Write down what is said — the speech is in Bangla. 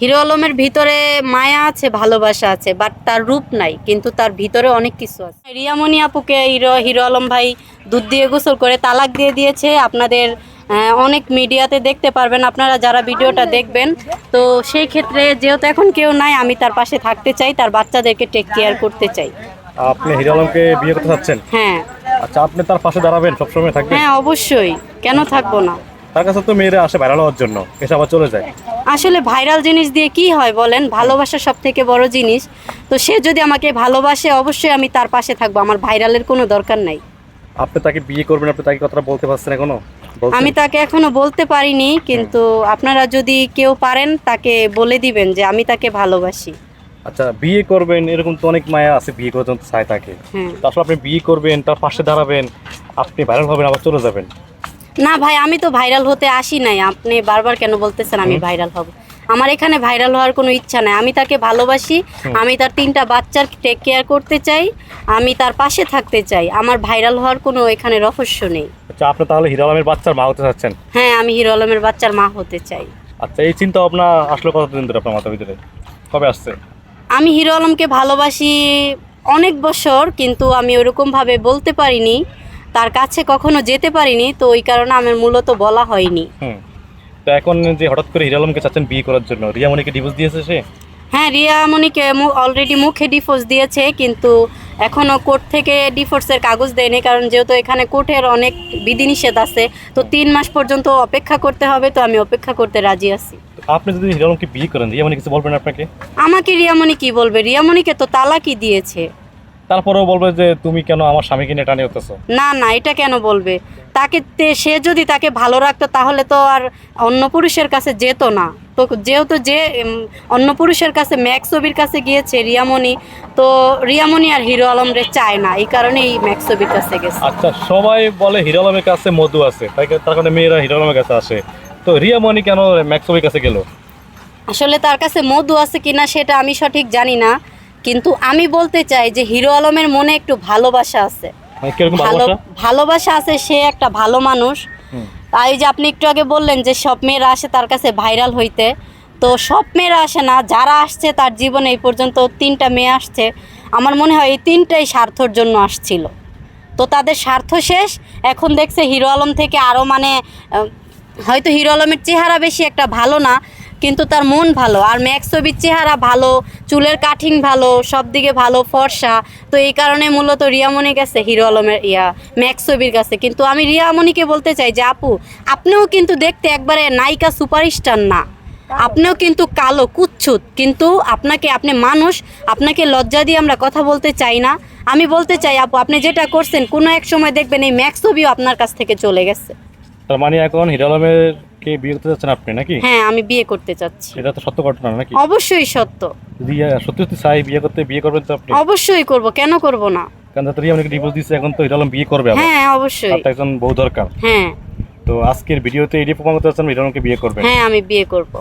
হিরো আলমের ভিতরে মায়া আছে ভালোবাসা আছে বাট তার রূপ নাই কিন্তু তার ভিতরে অনেক কিছু আছে। রিয়ামণি আপুকে হিরো হিরো আলম ভাই দুধ দিয়ে গোসল করে তালাক দিয়ে দিয়েছে। আপনাদের অনেক মিডিয়াতে দেখতে পারবেন আপনারা যারা ভিডিওটা দেখবেন। তো সেই ক্ষেত্রে যেহেতু এখন কেউ নাই আমি তার পাশে থাকতে চাই তার বাচ্চাদেরকে টেক কেয়ার করতে চাই। আপনি হিরো আলমকে বিয়ে করতে চাচ্ছেন? হ্যাঁ। আচ্ছা আপনি তার পাশে দাঁড়াবেন সবসময় থাকবেন? হ্যাঁ অবশ্যই। কেন থাকব না? তার কাছে তো মেয়েরা আসে ভাইরাল হওয়ার জন্য এসে আবার চলে যায়। আসলে ভাইরাল জিনিস দিয়ে কি হয় বলেন? ভালোবাসা সব থেকে বড় জিনিস। তো সে যদি আমাকে ভালোবাসে অবশ্যই আমি তার পাশে থাকব। আমার ভাইরালের কোনো দরকার নাই। আপনি তাকে বিয়ে করবেন আপনি তাকে কথাটা বলতে পারছেন এখনও? আমি তাকে এখনও বলতে পারিনি কিন্তু আপনারা যদি কেউ পারেন তাকে বলে দিবেন যে আমি তাকে ভালোবাসি। আচ্ছা বিয়ে করবেন এরকম তো অনেক মায়া আছে বিয়ে করার জন্য চায় তাকে। হ্যাঁ। আসলে আপনি বিয়ে করবেন তার পাশে দাঁড়াবেন আপনি ভাইরাল হবেন আবার চলে যাবেন। না ভাই আমি তো ভাইরাল হতে আসি নাই। আপনি বারবার কেন বলতেছেন আমি ভাইরাল হব? আমার এখানে ভাইরাল হওয়ার কোনো ইচ্ছা নাই। আমি তাকে ভালোবাসি আমি তার তিনটা বাচ্চার টেক কেয়ার করতে চাই আমি তার পাশে থাকতে চাই। আমার ভাইরাল হওয়ার কোনো এখানে রহস্য নেই। আচ্ছা আপনি তাহলে হিরো আলমের বাচ্চার মা হতে চাচ্ছেন? হ্যাঁ আমি হিরো আলমের বাচ্চার মা হতে চাই। আচ্ছা এই চিন্তা ভাবনা আসলে কতদিন ধরে আপনার মাথার ভিতরে? কবে আসছে? আমি হিরো আলমকে ভালোবাসি অনেক বছর কিন্তু আমি ওরকমভাবে বলতে পারিনি। তার কাছে কখনো যেতে পারিনি তো ওই কারণে আমার মূলত বলা হয়নি। তো এখন যে হঠাৎ করে হিরো আলমকে চাচ্ছেন বিয়ে করার জন্য রিয়ামণিকে ডিভোর্স দিয়েছে সে? হ্যাঁ রিয়া মনিকে অলরেডি মুখে ডিভোর্স দিয়েছে কিন্তু এখনও কোর্ট থেকে ডিভোর্সের কাগজ দেয়নি কারণ যেহেতু এখানে কোর্টের অনেক বিধিনিষেধ আছে তো তিন মাস পর্যন্ত অপেক্ষা করতে হবে তো আমি অপেক্ষা করতে রাজি আছি। আপনি যদি হিরো আলমকে বিয়ে করেন রিয়ামণি কিছু বলবেন আপনাকে? আমাকে রিয়ামণি কি বলবে? রিয়ামণিকে তো তালাকই দিয়েছে। তারপরেও বলবে যে তুমি কেন আমার স্বামীকে নিয়ে টানে হতেছো? না না এটা কেন বলবে? তাকে তে- সে যদি তাকে ভালো রাখতো তাহলে তো আর অন্য পুরুষের কাছে যেত না। তো যেহেতু যে উম, অন্য পুরুষের কাছে ম্যাক্স ছবির কাছে গিয়েছে রিয়ামণি তো রিয়ামণি আর হিরো আলম রে চায় না এই কারণেই ম্যাক্স ছবির কাছে গেছে। আচ্ছা সবাই বলে হিরো আলমের কাছে মধু আছে তাই তার কারণে মেয়েরা হিরো আলমের কাছে আসে। তো রিয়ামণি কেন ম্যাক্সবের কাছে গেল? আসলে তার কাছে মধু আছে কিনা সেটা আমি সঠিক জানি না। কিন্তু আমি বলতে চাই যে হিরো আলমের মনে একটু ভালোবাসা আছে। মানে ভালো ভালোবাসা? ভালোবাসা আছে সে একটা ভালো মানুষ। তাই যে আপনি একটু আগে বললেন যে সব মেয়েরা আসে তার কাছে ভাইরাল হইতে তো সব মেয়েরা আসে না। যারা আসছে তার জীবনে এই পর্যন্ত তিনটা মেয়ে আসছে। আমার মনে হয় এই তিনটাই স্বার্থর জন্য আসছিল। তো তাদের স্বার্থ শেষ। এখন দেখছে হিরো আলম থেকে আরও মানে হয়তো হিরো আলমের চেহারা বেশি একটা ভালো না। কিন্তু তার মন ভালো। আর ম্যাক্স ছবির চেহারা ভালো চুলের কাঠিং ভালো সব দিকে ভালো ফর্সা। তো এই কারণে মূলত রিয়ামণি গেছে হিরো আলমের ইয়া ম্যাক্স ছবির কাছে। কিন্তু আমি রিয়ামণিকে বলতে চাই যে আপু আপনিও কিন্তু দেখতে একবারে নায়িকা সুপারস্টার না। আপনিও কিন্তু কালো কুচ্ছুত। কিন্তু আপনাকে আপনি মানুষ আপনাকে লজ্জা দিয়ে আমরা কথা বলতে চাই না। আমি বলতে চাই আপু আপনি যেটা করছেন কোনো এক সময় দেখবেন এই ম্যাক্স ছবিও আপনার কাছ থেকে চলে গেছে। তার মানে এখন হিরো আলমের কে বিয়ে করতে চাচ্ছেন আপনি নাকি? হ্যাঁ আমি বিয়ে করতে চাচ্ছি। এটা তো সত্য ঘটনা নাকি? অবশ্যই সত্য। যদি সত্যি সত্যি চাই বিয়ে করতে বিয়ে করবেন তো আপনি? অবশ্যই করব কেন করব না? কারণ যাতে রিয়ামণিকে ডিভোর্স দিচ্ছে এখন তো হিরো আলম বিয়ে করবে হ্যাঁ অবশ্যই। তার একজন বউ দরকার। হ্যাঁ। তো আজকের ভিডিওতে এটি প্রমাণ করতে চাচ্ছেন হিরো আলমকে বিয়ে করবেন। হ্যাঁ আমি বিয়ে করব।